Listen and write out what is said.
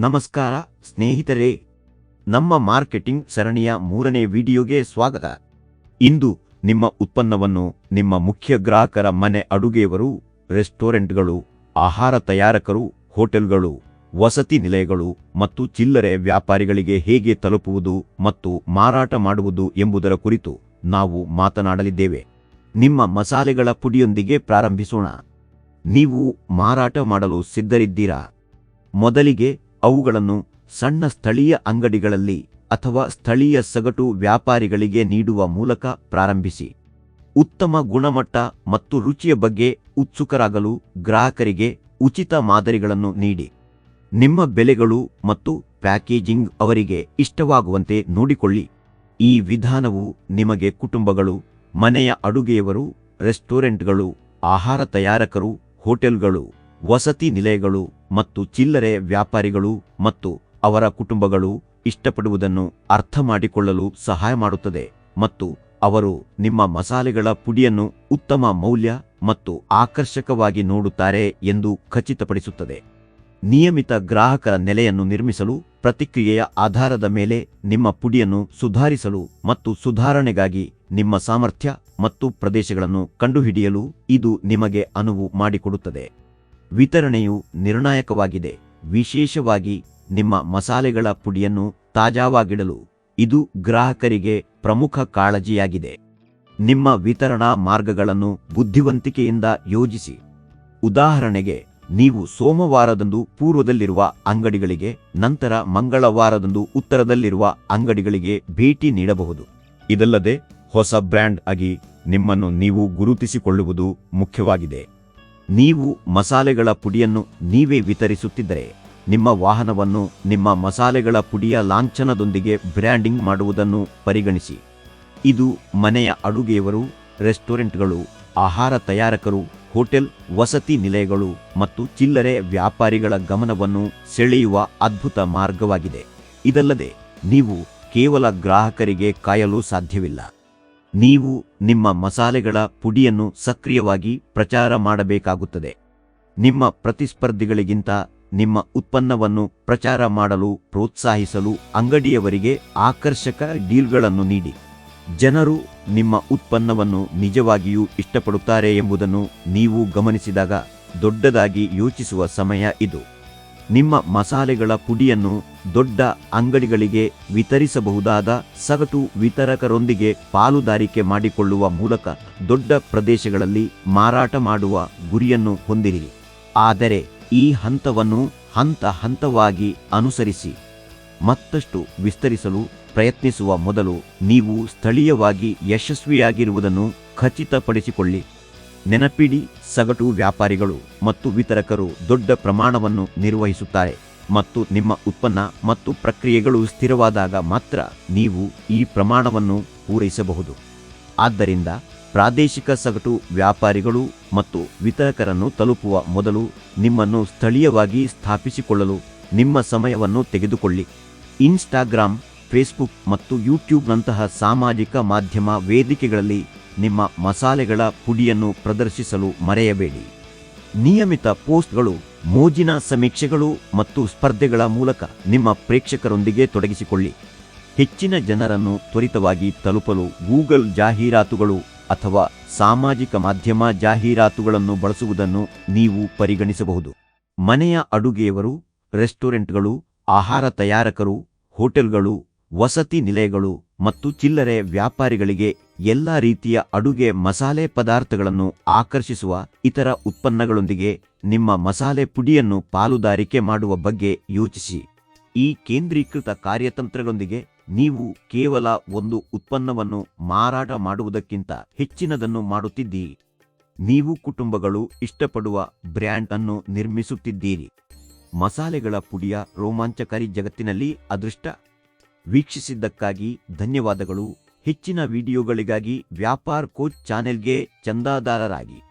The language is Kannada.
ನಮಸ್ಕಾರ, ಸ್ನೇಹಿತರೇ. ನಮ್ಮ ಮಾರ್ಕೆಟಿಂಗ್ ಸರಣಿಯ ಮೂರನೇ ವಿಡಿಯೋಗೆ ಸ್ವಾಗತ. ಇಂದು ನಿಮ್ಮ ಉತ್ಪನ್ನವನ್ನು ನಿಮ್ಮ ಮುಖ್ಯ ಗ್ರಾಹಕರ ಮನೆ ಅಡುಗೆಯವರು, ರೆಸ್ಟೋರೆಂಟ್ಗಳು, ಆಹಾರ ತಯಾರಕರು, ಹೋಟೆಲ್ಗಳು, ವಸತಿ ನಿಲಯಗಳು ಮತ್ತು ಚಿಲ್ಲರೆ ವ್ಯಾಪಾರಿಗಳಿಗೆ ಹೇಗೆ ತಲುಪುವುದು ಮತ್ತು ಮಾರಾಟ ಮಾಡುವುದು ಎಂಬುದರ ಕುರಿತು ನಾವು ಮಾತನಾಡಲಿದ್ದೇವೆ. ನಿಮ್ಮ ಮಸಾಲೆಗಳ ಪುಡಿಯೊಂದಿಗೆ ಪ್ರಾರಂಭಿಸೋಣ. ನೀವು ಮಾರಾಟ ಮಾಡಲು ಸಿದ್ಧರಿದ್ದೀರಾ? ಮೊದಲಿಗೆ ಅವುಗಳನ್ನು ಸಣ್ಣ ಸ್ಥಳೀಯ ಅಂಗಡಿಗಳಲ್ಲಿ ಅಥವಾ ಸ್ಥಳೀಯ ಸಗಟು ವ್ಯಾಪಾರಿಗಳಿಗೆ ನೀಡುವ ಮೂಲಕ ಪ್ರಾರಂಭಿಸಿ. ಉತ್ತಮ ಗುಣಮಟ್ಟ ಮತ್ತು ರುಚಿಯ ಬಗ್ಗೆ ಉತ್ಸುಕರಾಗಲು ಗ್ರಾಹಕರಿಗೆ ಉಚಿತ ಮಾದರಿಗಳನ್ನು ನೀಡಿ. ನಿಮ್ಮ ಬೆಲೆಗಳು ಮತ್ತು ಪ್ಯಾಕೇಜಿಂಗ್ ಅವರಿಗೆ ಇಷ್ಟವಾಗುವಂತೆ ನೋಡಿಕೊಳ್ಳಿ. ಈ ವಿಧಾನವು ನಿಮಗೆ ಕುಟುಂಬಗಳು, ಮನೆಯ ಅಡುಗೆಯವರು, ರೆಸ್ಟೋರೆಂಟ್ಗಳು, ಆಹಾರ ತಯಾರಕರು, ಹೋಟೆಲ್ಗಳು ವಸತಿ ನಿಲಯಗಳು ಮತ್ತು ಚಿಲ್ಲರೆ ವ್ಯಾಪಾರಿಗಳು ಮತ್ತು ಅವರ ಕುಟುಂಬಗಳು ಇಷ್ಟಪಡುವುದನ್ನು ಅರ್ಥಮಾಡಿಕೊಳ್ಳಲು ಸಹಾಯ ಮಾಡುತ್ತದೆ ಮತ್ತು ಅವರು ನಿಮ್ಮ ಮಸಾಲೆಗಳ ಪುಡಿಯನ್ನು ಉತ್ತಮ ಮೌಲ್ಯ ಮತ್ತು ಆಕರ್ಷಕವಾಗಿ ನೋಡುತ್ತಾರೆ ಎಂದು ಖಚಿತಪಡಿಸುತ್ತದೆ. ನಿಯಮಿತ ಗ್ರಾಹಕರ ನೆಲೆಯನ್ನು ನಿರ್ಮಿಸಲು ಪ್ರತಿಕ್ರಿಯೆಯ ಆಧಾರದ ಮೇಲೆ ನಿಮ್ಮ ಪುಡಿಯನ್ನು ಸುಧಾರಿಸಲು ಮತ್ತು ಸುಧಾರಣೆಗಾಗಿ ನಿಮ್ಮ ಸಾಮರ್ಥ್ಯ ಮತ್ತು ಪ್ರದೇಶಗಳನ್ನು ಕಂಡುಹಿಡಿಯಲು ಇದು ನಿಮಗೆ ಅನುವು ಮಾಡಿಕೊಡುತ್ತದೆ. ವಿತರಣೆಯು ನಿರ್ಣಾಯಕವಾಗಿದೆ. ವಿಶೇಷವಾಗಿ ನಿಮ್ಮ ಮಸಾಲೆಗಳ ಪುಡಿಯನ್ನು ತಾಜಾವಾಗಿಡಲು ಇದು ಗ್ರಾಹಕರಿಗೆ ಪ್ರಮುಖ ಕಾಳಜಿಯಾಗಿದೆ. ನಿಮ್ಮ ವಿತರಣಾ ಮಾರ್ಗಗಳನ್ನು ಬುದ್ಧಿವಂತಿಕೆಯಿಂದ ಯೋಜಿಸಿ. ಉದಾಹರಣೆಗೆ, ನೀವು ಸೋಮವಾರದಂದು ಪೂರ್ವದಲ್ಲಿರುವ ಅಂಗಡಿಗಳಿಗೆ, ನಂತರ ಮಂಗಳವಾರದಂದು ಉತ್ತರದಲ್ಲಿರುವ ಅಂಗಡಿಗಳಿಗೆ ಭೇಟಿ ನೀಡಬಹುದು. ಇದಲ್ಲದೆ, ಹೊಸ ಬ್ರ್ಯಾಂಡ್ ಆಗಿ ನಿಮ್ಮನ್ನು ನೀವು ಗುರುತಿಸಿಕೊಳ್ಳುವುದು ಮುಖ್ಯವಾಗಿದೆ. ನೀವು ಮಸಾಲೆಗಳ ಪುಡಿಯನ್ನು ನೀವೇ ವಿತರಿಸುತ್ತಿದ್ದರೆ, ನಿಮ್ಮ ವಾಹನವನ್ನು ನಿಮ್ಮ ಮಸಾಲೆಗಳ ಪುಡಿಯ ಲಾಂಛನದೊಂದಿಗೆ ಬ್ರ್ಯಾಂಡಿಂಗ್ ಮಾಡುವುದನ್ನು ಪರಿಗಣಿಸಿ. ಇದು ಮನೆಯ ಅಡುಗೆಯವರು, ರೆಸ್ಟೋರೆಂಟ್ಗಳು, ಆಹಾರ ತಯಾರಕರು, ಹೋಟೆಲ್, ವಸತಿ ನಿಲಯಗಳು ಮತ್ತು ಚಿಲ್ಲರೆ ವ್ಯಾಪಾರಿಗಳ ಗಮನವನ್ನು ಸೆಳೆಯುವ ಅದ್ಭುತ ಮಾರ್ಗವಾಗಿದೆ. ಇದಲ್ಲದೆ, ನೀವು ಕೇವಲ ಗ್ರಾಹಕರಿಗೆ ಕಾಯಲು ಸಾಧ್ಯವಿಲ್ಲ. ನೀವು ನಿಮ್ಮ ಮಸಾಲೆಗಳ ಪುಡಿಯನ್ನು ಸಕ್ರಿಯವಾಗಿ ಪ್ರಚಾರ ಮಾಡಬೇಕಾಗುತ್ತದೆ. ನಿಮ್ಮ ಪ್ರತಿಸ್ಪರ್ಧಿಗಳಿಗಿಂತ ನಿಮ್ಮ ಉತ್ಪನ್ನವನ್ನು ಪ್ರಚಾರ ಮಾಡಲು ಪ್ರೋತ್ಸಾಹಿಸಲು ಅಂಗಡಿಯವರಿಗೆ ಆಕರ್ಷಕ ಡೀಲ್ಗಳನ್ನು ನೀಡಿ. ಜನರು ನಿಮ್ಮ ಉತ್ಪನ್ನವನ್ನು ನಿಜವಾಗಿಯೂ ಇಷ್ಟಪಡುತ್ತಾರೆ ಎಂಬುದನ್ನು ನೀವು ಗಮನಿಸಿದಾಗ ದೊಡ್ಡದಾಗಿ ಯೋಚಿಸುವ ಸಮಯ ಇದು. ನಿಮ್ಮ ಮಸಾಲೆಗಳ ಪುಡಿಯನ್ನು ದೊಡ್ಡ ಅಂಗಡಿಗಳಿಗೆ ವಿತರಿಸಬಹುದಾದ ಸಗಟು ವಿತರಕರೊಂದಿಗೆ ಪಾಲುದಾರಿಕೆ ಮಾಡಿಕೊಳ್ಳುವ ಮೂಲಕ ದೊಡ್ಡ ಪ್ರದೇಶಗಳಲ್ಲಿ ಮಾರಾಟ ಮಾಡುವ ಗುರಿಯನ್ನು ಹೊಂದಿರಿ. ಆದರೆ ಈ ಹಂತವನ್ನು ಹಂತ ಹಂತವಾಗಿ ಅನುಸರಿಸಿ ಮತ್ತಷ್ಟು ವಿಸ್ತರಿಸಲು ಪ್ರಯತ್ನಿಸುವ ಮೊದಲು ನೀವು ಸ್ಥಳೀಯವಾಗಿ ಯಶಸ್ವಿಯಾಗಿರುವುದನ್ನು ಖಚಿತಪಡಿಸಿಕೊಳ್ಳಿ. ನೆನಪಿಡಿ ಸಗಟು ವ್ಯಾಪಾರಿಗಳು ಮತ್ತು ವಿತರಕರು ದೊಡ್ಡ ಪ್ರಮಾಣವನ್ನು ನಿರ್ವಹಿಸುತ್ತಾರೆ ಮತ್ತು ನಿಮ್ಮ ಉತ್ಪನ್ನ ಮತ್ತು ಪ್ರಕ್ರಿಯೆಗಳು ಸ್ಥಿರವಾದಾಗ ಮಾತ್ರ ನೀವು ಈ ಪ್ರಮಾಣವನ್ನು ಪೂರೈಸಬಹುದು. ಆದ್ದರಿಂದ ಪ್ರಾದೇಶಿಕ ಸಗಟು ವ್ಯಾಪಾರಿಗಳು ಮತ್ತು ವಿತರಕರನ್ನು ತಲುಪುವ ಮೊದಲು ನಿಮ್ಮನ್ನು ಸ್ಥಳೀಯವಾಗಿ ಸ್ಥಾಪಿಸಿಕೊಳ್ಳಲು ನಿಮ್ಮ ಸಮಯವನ್ನು ತೆಗೆದುಕೊಳ್ಳಿ. ಇನ್ಸ್ಟಾಗ್ರಾಮ್, ಫೇಸ್ಬುಕ್ ಮತ್ತು ಯೂಟ್ಯೂಬ್ನಂತಹ ಸಾಮಾಜಿಕ ಮಾಧ್ಯಮ ವೇದಿಕೆಗಳಲ್ಲಿ ನಿಮ್ಮ ಮಸಾಲೆಗಳ ಪುಡಿಯನ್ನು ಪ್ರದರ್ಶಿಸಲು ಮರೆಯಬೇಡಿ. ನಿಯಮಿತ ಪೋಸ್ಟ್ಗಳು, ಮೋಜಿನ ಸಮೀಕ್ಷೆಗಳು ಮತ್ತು ಸ್ಪರ್ಧೆಗಳ ಮೂಲಕ ನಿಮ್ಮ ಪ್ರೇಕ್ಷಕರೊಂದಿಗೆ ತೊಡಗಿಸಿಕೊಳ್ಳಿ. ಹೆಚ್ಚಿನ ಜನರನ್ನು ತ್ವರಿತವಾಗಿ ತಲುಪಲು ಗೂಗಲ್ ಜಾಹೀರಾತುಗಳು ಅಥವಾ ಸಾಮಾಜಿಕ ಮಾಧ್ಯಮ ಜಾಹೀರಾತುಗಳನ್ನು ಬಳಸುವುದನ್ನು ನೀವು ಪರಿಗಣಿಸಬಹುದು. ಮನೆಯ ಅಡುಗೆಯವರು, ರೆಸ್ಟೋರೆಂಟ್ಗಳು, ಆಹಾರ ತಯಾರಕರು, ಹೋಟೆಲ್ಗಳು ವಸತಿ ನಿಲಯಗಳು ಮತ್ತು ಚಿಲ್ಲರೆ ವ್ಯಾಪಾರಿಗಳಿಗೆ ಎಲ್ಲಾ ರೀತಿಯ ಅಡುಗೆ ಮಸಾಲೆ ಪದಾರ್ಥಗಳನ್ನು ಆಕರ್ಷಿಸುವ ಇತರ ಉತ್ಪನ್ನಗಳೊಂದಿಗೆ ನಿಮ್ಮ ಮಸಾಲೆ ಪುಡಿಯನ್ನು ಪಾಲುದಾರಿಕೆ ಮಾಡುವ ಬಗ್ಗೆ ಯೋಚಿಸಿ. ಈ ಕೇಂದ್ರೀಕೃತ ಕಾರ್ಯತಂತ್ರಗಳೊಂದಿಗೆ ನೀವು ಕೇವಲ ಒಂದು ಉತ್ಪನ್ನವನ್ನು ಮಾರಾಟ ಮಾಡುವುದಕ್ಕಿಂತ ಹೆಚ್ಚಿನದನ್ನು ಮಾಡುತ್ತಿದ್ದೀರಿ. ನೀವು ಕುಟುಂಬಗಳು ಇಷ್ಟಪಡುವ ಬ್ರ್ಯಾಂಡ್ ಅನ್ನು ನಿರ್ಮಿಸುತ್ತಿದ್ದೀರಿ. ಮಸಾಲೆಗಳ ಪುಡಿಯ ರೋಮಾಂಚಕಾರಿ ಜಗತ್ತಿನಲ್ಲಿ ಅದೃಷ್ಟ ವೀಕ್ಷಿಸಿದ್ದಕ್ಕಾಗಿ ಧನ್ಯವಾದಗಳು. ಹೆಚ್ಚಿನ ವಿಡಿಯೋಗಳಿಗಾಗಿ ವ್ಯಾಪಾರ್ ಕೋಚ್ ಚಾನೆಲ್ಗೆ ಚಂದಾದಾರರಾಗಿ.